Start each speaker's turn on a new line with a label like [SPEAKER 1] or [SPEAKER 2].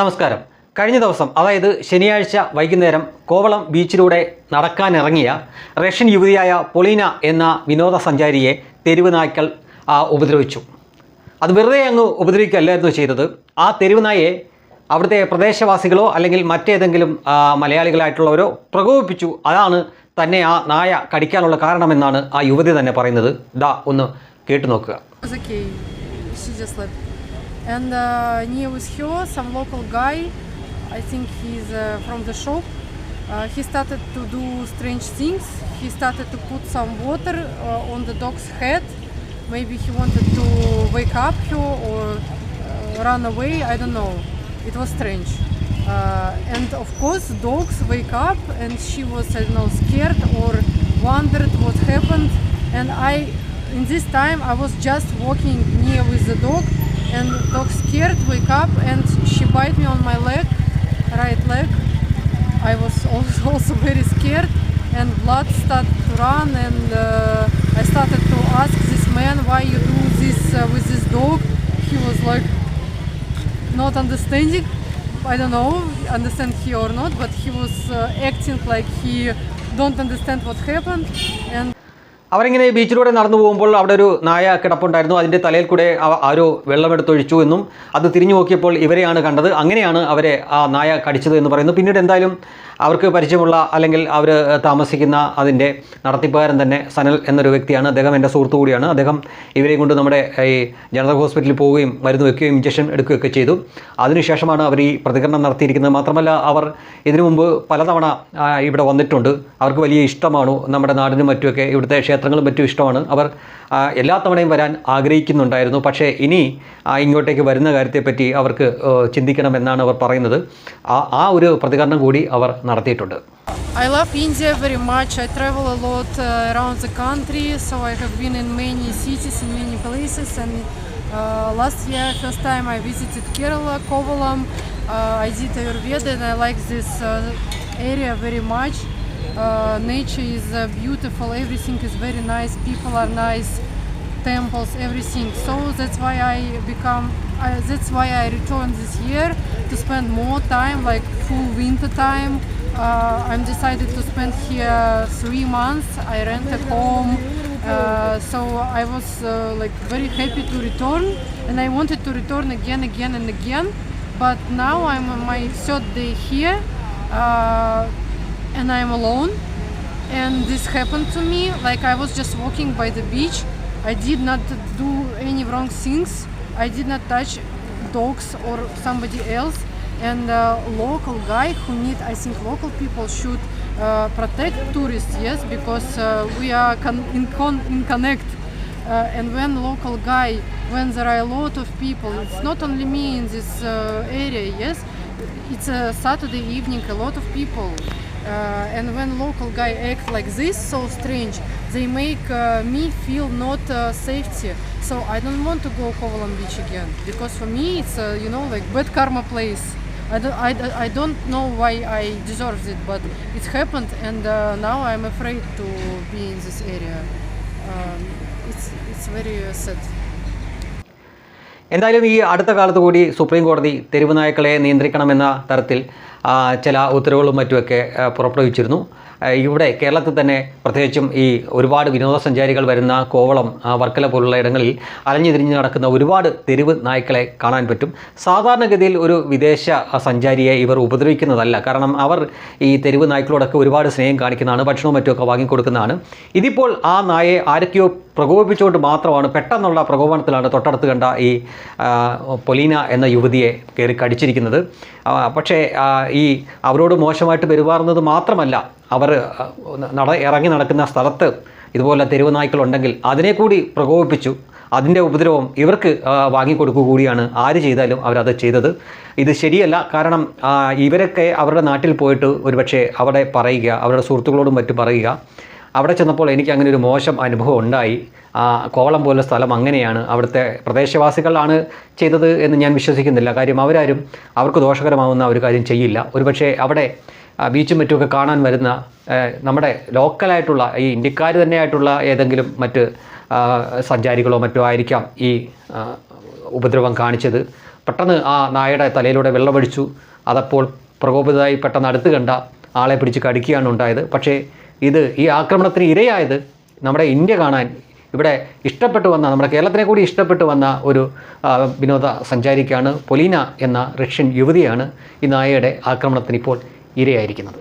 [SPEAKER 1] നമസ്കാരം. കഴിഞ്ഞ ദിവസം അതായത് ശനിയാഴ്ച വൈകുന്നേരം കോവളം ബീച്ചിലൂടെ നടക്കാനിറങ്ങിയ റഷ്യൻ യുവതിയായ പൊളീന എന്ന വിനോദസഞ്ചാരിയെ തെരുവ് നായ്ക്കൾ ഉപദ്രവിച്ചു. അത് വെറുതെ അങ്ങ് ഉപദ്രവിക്കുകയല്ലായിരുന്നു ചെയ്തത്. ആ തെരുവ് നായെ അവിടുത്തെ പ്രദേശവാസികളോ അല്ലെങ്കിൽ മറ്റേതെങ്കിലും മലയാളികളായിട്ടുള്ളവരോ പ്രകോപിപ്പിച്ചു. അതാണ് തന്നെ ആ നായ കടിക്കാനുള്ള കാരണമെന്നാണ് ആ യുവതി തന്നെ പറയുന്നത്. ദാ ഒന്ന് കേട്ടു നോക്കുക
[SPEAKER 2] And uh, near with her, some local guy, I think he's uh, from the shop, uh, he started to do strange things. He started to put some water on the dog's head. Maybe he wanted to wake up her or run away. I don't know. It was strange. Uh, and of course, dogs wake up, and she was I don't know scared or wondered what happened. And I, in this time, I was just walking near with the dog, and dog scared, wake up, and she bite me on my leg, right leg. I was also, very scared, and blood started to run, and uh, I started to ask this man why you do this uh, with this dog. He was like not understanding. I don't know, understand he or not, but he was uh, acting like he don't understand what happened, and
[SPEAKER 1] അവരിങ്ങനെ ബീച്ചിലൂടെ നടന്നു പോകുമ്പോൾ അവിടെ ഒരു നായ കിടപ്പുണ്ടായിരുന്നു. അതിന്റെ തലയിൽ കൂടെ ആരോ വെള്ളമെടുത്തൊഴിച്ചു എന്നും അത് തിരിഞ്ഞു നോക്കിയപ്പോൾ ഇവരെയാണ് കണ്ടത്. അങ്ങനെയാണ് അവരെ ആ നായ കടിച്ചത് എന്ന് പറയുന്നു. പിന്നീട് എന്തായാലും അവർക്ക് പരിചയമുള്ള അല്ലെങ്കിൽ അവർ താമസിക്കുന്ന അതിന്റെ നടത്തിപ്പുകാരൻ തന്നെ സനൽ എന്നൊരു വ്യക്തിയാണ്. അദ്ദേഹം എന്റെ സുഹൃത്തു കൂടിയാണ്. അദ്ദേഹം ഇവരെയും കൊണ്ട് നമ്മുടെ ഈ ജനറൽ ഹോസ്പിറ്റലിൽ പോവുകയും മരുന്ന് വെക്കുകയും ഇഞ്ചക്ഷൻ എടുക്കുകയൊക്കെ ചെയ്തു. അതിനുശേഷമാണ് അവർ ഈ പ്രതികരണം നടത്തിയിരിക്കുന്നത്. മാത്രമല്ല അവർ ഇതിനു മുമ്പ് പലതവണ ഇവിടെ വന്നിട്ടുണ്ട്. അവർക്ക് വലിയ ഇഷ്ടമാണ്. നമ്മുടെ നാടിനും മറ്റുമൊക്കെ ഇവിടുത്തെ ക്ഷേത്രങ്ങളും മറ്റും ഇഷ്ടമാണ്. അവർ എല്ലാ തവണയും വരാൻ ആഗ്രഹിക്കുന്നുണ്ടായിരുന്നു പക്ഷേ ഇനി ഇങ്ങോട്ടേക്ക് വരുന്ന കാര്യത്തെപ്പറ്റി അവർക്ക് ചിന്തിക്കണമെന്നാണ് അവർ പറയുന്നത് ആ ആ ഒരു പ്രതികരണം കൂടി അവർ നടത്തിയിട്ടുണ്ട്
[SPEAKER 2] I love India very much. I travel a lot uh, around the country, so I have been in many cities, and many places. And uh, last year, first time I visited Kerala, Kovalam. Uh, I did Ayurveda, and I like this uh, area very much. Uh, nature is uh, beautiful. Everything is very nice. People are nice. Temples, everything. So that's why I become. I, that's why I returned this year to spend more time, like full winter time. Uh, I'm decided to spend here three months. I rent a home, uh, so I was uh, like very happy to return, and I wanted to return again, again, and again. But now I'm on my third day here, uh, and I'm alone. And this happened to me. Like I was just walking by the beach. I did not do any wrong things. I did not touch dogs or somebody else and local guy who need i think local people should uh, protect tourists yes because uh, we are con- in, con- in connect uh, and when local guy when there are a lot of people it's not only me in this uh, area yes it's a saturday evening a lot of people and when local guy act like this so strange they make uh, me feel not uh, safety so i don't want to go kovalam beach again because for me it's uh, you know like bad karma place I don't, I, I don't know why I deserved it, but it happened, and uh, now I'm afraid to be in this area. Um, it's, it's very uh, sad.
[SPEAKER 1] എന്തായാലും ഈ അടുത്ത കാലത്ത് കൂടി supreme കോടതി തെരുവ് നായ്ക്കളെ നിയന്ത്രിക്കണമെന്ന തരത്തിൽ ചില ഉത്തരവുകളും മറ്റുമൊക്കെ പുറപ്പെടുവിച്ചിരുന്നു. ഇവിടെ കേരളത്തിൽ തന്നെ പ്രത്യേകിച്ചും ഈ ഒരുപാട് വിനോദസഞ്ചാരികൾ വരുന്ന കോവളം വർക്കല പോലുള്ള ഇടങ്ങളിൽ അലഞ്ഞു തിരിഞ്ഞ് നടക്കുന്ന ഒരുപാട് തെരുവ് നായ്ക്കളെ കാണാൻ പറ്റും. സാധാരണഗതിയിൽ ഒരു വിദേശ സഞ്ചാരിയെ ഇവർ ഉപദ്രവിക്കുന്നതല്ല. കാരണം അവർ ഈ തെരുവ് നായ്ക്കളോടൊക്കെ ഒരുപാട് സ്നേഹം കാണിക്കുന്നതാണ് ഭക്ഷണവും മറ്റുമൊക്കെ വാങ്ങിക്കൊടുക്കുന്നതാണ്. ഇതിപ്പോൾ ആ നായയെ ആരൊക്കെയോ പ്രകോപിപ്പിച്ചുകൊണ്ട് മാത്രമാണ് പെട്ടെന്നുള്ള പ്രകോപനത്തിലാണ് തൊട്ടടുത്ത് കണ്ട ഈ പൊലീന എന്ന യുവതിയെ കയറി കടിച്ചിരിക്കുന്നത്. പക്ഷേ ഈ അവരോട് മോശമായിട്ട് പെരുമാറുന്നത് മാത്രമല്ല അവർ നട ഇറങ്ങി നടക്കുന്ന സ്ഥലത്ത് ഇതുപോലെ തെരുവ് നായ്ക്കളുണ്ടെങ്കിൽ അതിനെ കൂടി പ്രകോപിപ്പിച്ചു. അതിന്റെ ഉപദ്രവം ഇവർക്ക് വാങ്ങിക്കൊടുക്കുക കൂടിയാണ് ആര് ചെയ്താലും അവരത് ചെയ്തത്. ഇത് ശരിയല്ല കാരണം ഇവരൊക്കെ അവരുടെ നാട്ടിൽ പോയിട്ട് ഒരുപക്ഷെ അവിടെ പറയുക അവരുടെ സുഹൃത്തുക്കളോടും മറ്റും പറയുക അവിടെ ചെന്നപ്പോൾ എനിക്ക് അങ്ങനെ ഒരു മോശം അനുഭവം ഉണ്ടായി. ആ, കോവളം പോലെ സ്ഥലം അങ്ങനെയാണ്. അവിടുത്തെ പ്രദേശവാസികളാണ് ചെയ്തത് എന്ന് ഞാൻ വിശ്വസിക്കുന്നില്ല. കാര്യം അവരാരും അവർക്ക് ദോഷകരമാവുന്ന ഒരു കാര്യം ചെയ്യില്ല. ഒരുപക്ഷെ അവിടെ ബീച്ചും മറ്റുമൊക്കെ കാണാൻ വരുന്ന നമ്മുടെ ലോക്കലായിട്ടുള്ള ഈ ഇന്ത്യക്കാർ തന്നെയായിട്ടുള്ള ഏതെങ്കിലും മറ്റ് സഞ്ചാരികളോ മറ്റോ ആയിരിക്കാം ഈ ഉപദ്രവം കാണിച്ചത്. പെട്ടെന്ന് ആ നായയുടെ തലയിലൂടെ വെള്ളമടിച്ചു അതപ്പോൾ പ്രകോപിതമായി പെട്ടെന്ന് അടുത്ത് കണ്ട ആളെ പിടിച്ച് കടിക്കുകയാണ് ഉണ്ടായത്. പക്ഷേ ഇത് ഈ ആക്രമണത്തിന് ഇരയായത് നമ്മുടെ ഇന്ത്യ കാണാൻ ഇവിടെ ഇഷ്ടപ്പെട്ടു വന്ന നമ്മുടെ കേരളത്തിനെ കൂടി ഇഷ്ടപ്പെട്ടു വന്ന ഒരു വിനോദ സഞ്ചാരിക്കാണ് പൊലീന എന്ന റഷ്യൻ യുവതിയാണ് ഈ നായയുടെ ആക്രമണത്തിന് ഇപ്പോൾ ഇരയായിരിക്കുന്നത്.